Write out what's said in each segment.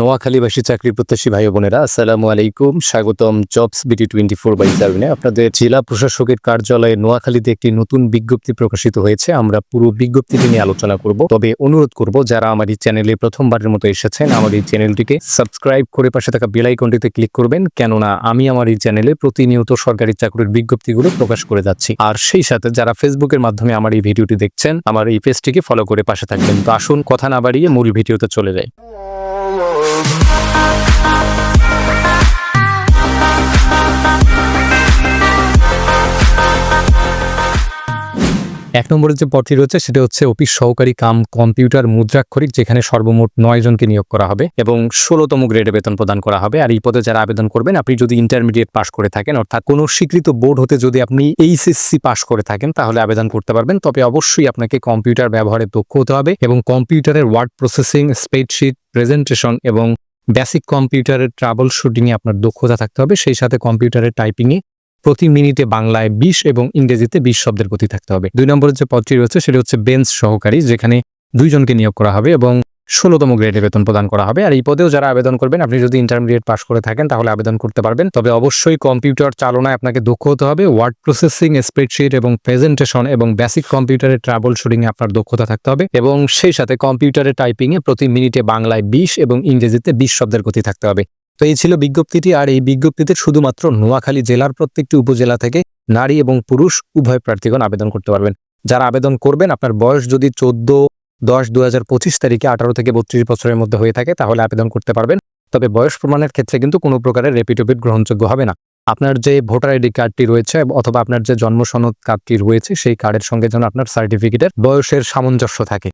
নোয়াখালীবাসী চাকরি প্রত্যাশী ভাই বোনেরা, আসসালামু আলাইকুম। স্বাগতম জবস বিটি টোয়েন্টি ফোর বাই সেভেনে। আপনাদের জেলা প্রশাসকের কার্যালয়ে নোয়াখালীতে একটি নতুন বিজ্ঞপ্তি প্রকাশিত হয়েছে। আমরা পুরো বিজ্ঞপ্তিটি নিয়ে আলোচনা করব। তবে অনুরোধ করব, যারা আমার এই চ্যানেলে প্রথমবারের মতো এসেছেন, আমার এই চ্যানেলটিকে সাবস্ক্রাইব করে পাশে থাকা বেল আইকনটিতে ক্লিক করবেন। কেননা আমি আমার এই চ্যানেলে প্রতিনিয়ত সরকারি চাকরির বিজ্ঞপ্তিগুলো প্রকাশ করে যাচ্ছি। আর সেই সাথে যারা ফেসবুকের মাধ্যমে আমার এই ভিডিওটি দেখছেন, আমার এই পেজটিকে ফলো করে পাশে থাকবেন। তো আসুন, কথা না বাড়িয়ে মূল ভিডিওতে চলে যায় এক নম্বরের যে পদটি রয়েছে, সেটা হচ্ছে অফিস সহকারী কাম কম্পিউটার মুদ্রাক্ষরিক, যেখানে সর্বমোট নয় জনকে নিয়োগ করা হবে এবং ষোলোতম গ্রেডে বেতন প্রদান করা হবে। আর এই পদে যারা আবেদন করবেন, আপনি যদি ইন্টারমিডিয়েট পাশ করে থাকেন, অর্থাৎ কোনো স্বীকৃত বোর্ড হতে যদি আপনি এইচএসসি পাশ করে থাকেন, তাহলে আবেদন করতে পারবেন। তবে অবশ্যই আপনাকে কম্পিউটার ব্যবহারে দক্ষ হতে হবে এবং কম্পিউটারের ওয়ার্ড প্রসেসিং স্প্রেডশিট প্রেজেন্টেশন এবং বেসিক কম্পিউটারের ট্রাবল শুটিংয়ে আপনার দক্ষতা থাকতে হবে। সেই সাথে কম্পিউটারের টাইপিংয়ে প্রতি মিনিটে বাংলায় বিশ এবং ইংরেজিতে বিশ শব্দের গতি থাকতে হবে। দুই নম্বরের যে পদটি রয়েছে, সেটা হচ্ছে বেঞ্চ সহকারী, যেখানে দুইজনকে নিয়োগ করা হবে এবং ষোলোতম গ্রেডে বেতন প্রদান করা হবে। আর এই পদেও যারা আবেদন করবেন, আপনি যদি ইন্টারমিডিয়েট পাশ করে থাকেন, তাহলে আবেদন করতে পারবেন। তবে অবশ্যই কম্পিউটার চালনায় আপনাকে দক্ষ হতে হবে। ওয়ার্ড প্রসেসিং স্প্রেডশিট এবং প্রেজেন্টেশন এবং বেসিক কম্পিউটারের ট্রাবল শুটিংয়ে আপনার দক্ষতা থাকতে হবে। এবং সেই সাথে কম্পিউটারের টাইপিংয়ে প্রতি মিনিটে বাংলায় বিশ এবং ইংরেজিতে বিশ শব্দের গতি থাকতে হবে। তো এই ছিল বিজ্ঞপ্তিটি, আর এই বিজ্ঞপ্তিতে শুধুমাত্র নোয়াখালী জেলার প্রত্যেকটি উপজেলা থেকে নারী এবং পুরুষ উভয় প্রার্থীগণ আবেদন করতে পারবেন। যারা আবেদন করবেন, আপনার বয়স যদি চোদ্দ, দশ দু তারিখে আঠারো থেকে বত্রিশ বছরের মধ্যে হয়ে থাকে, তাহলে আবেদন করতে পারবেন। তবে বয়স প্রমাণের ক্ষেত্রে কিন্তু কোনো প্রকারের রেপিটোপিট গ্রহণযোগ্য হবে না। আপনার যে ভোটার আইডি কার্ডটি রয়েছে, অথবা আপনার যে জন্ম সনদ কার্ডটি রয়েছে, সেই কার্ডের সঙ্গে যেন আপনার সার্টিফিকেটের বয়সের সামঞ্জস্য থাকে।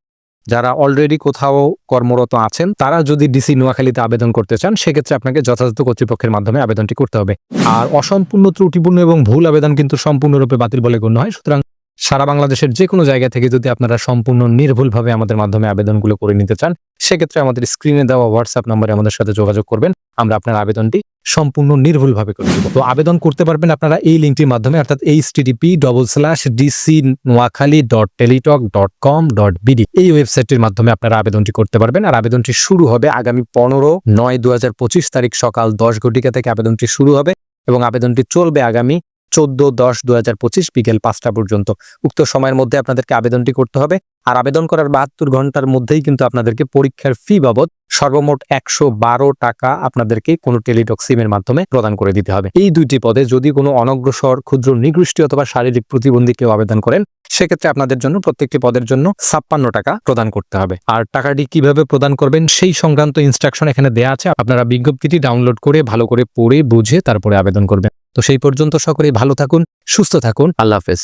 যারা অলরেডি কোথাও কর্মরত আছেন, তারা যদি ডিসি নোয়াখালীতে আবেদন করতে চান, সেক্ষেত্রে আপনাকে যথাযথ কর্তৃপক্ষের মাধ্যমে আবেদনটি করতে হবে। আর অসম্পূর্ণ, ত্রুটিপূর্ণ এবং ভুল আবেদন কিন্তু সম্পূর্ণরূপে বাতিল বলে গণ্য হয়। সুতরাং সারা বাংলাদেশের যে কোনো জায়গা থেকে যদি আপনারা সম্পূর্ণ নির্ভুলভাবে আমাদের মাধ্যমে আবেদনগুলো করে নিতে চান, সেক্ষেত্রে আমাদের স্ক্রিনে দেওয়া হোয়াটসঅ্যাপ নম্বরে আমাদের সাথে যোগাযোগ করবেন। আমরা আপনার আবেদনটি সম্পূর্ণ নির্ভুলভাবে করে দেবো। তো আবেদন করতে পারবেন আপনারা এই লিঙ্কটির মাধ্যমে, অর্থাৎ H TTP double slash DC Noakhali dot Teletalk dot com dot BD এই ওয়েবসাইটটির মাধ্যমে আপনারা আবেদনটি করতে পারবেন আর আবেদনটি শুরু হবে আগামী পনেরো নয় দু হাজার তারিখ সকাল দশ ঘটিকা থেকে আবেদনটি শুরু হবে এবং আবেদনটি চলবে আগামী চোদ্দ দশ দু বিকেল পাঁচটা পর্যন্ত। উক্ত সময়ের মধ্যে আপনাদেরকে আবেদনটি করতে হবে। আর আবেদন করার বাহাত্তর ঘণ্টার মধ্যেই কিন্তু আপনাদেরকে পরীক্ষার ফি বাবদ সর্বমোট একশো বারো টাকা আপনাদেরকে কোনো টেলিটক সিমের মাধ্যমে প্রদান করে দিতে হবে। এই দুইটি পদে যদি কোনো অনগ্রসর, ক্ষুদ্র নিকৃষ্টি অথবা শারীরিক প্রতিবন্ধী কেউ আবেদন করেন, সেক্ষেত্রে আপনাদের জন্য প্রত্যেকটি পদের জন্য ছাপ্পান্ন টাকা প্রদান করতে হবে। আর টাকাটি কীভাবে প্রদান করবেন সেই সংক্রান্ত ইনস্ট্রাকশন এখানে দেওয়া আছে। আপনারা বিজ্ঞপ্তিটি ডাউনলোড করে, ভালো করে পড়ে, বুঝে তারপরে আবেদন করবেন। তো সেই পর্যন্ত সকলেই ভালো থাকুন, সুস্থ থাকুন। আল্লাহ হাফেজ।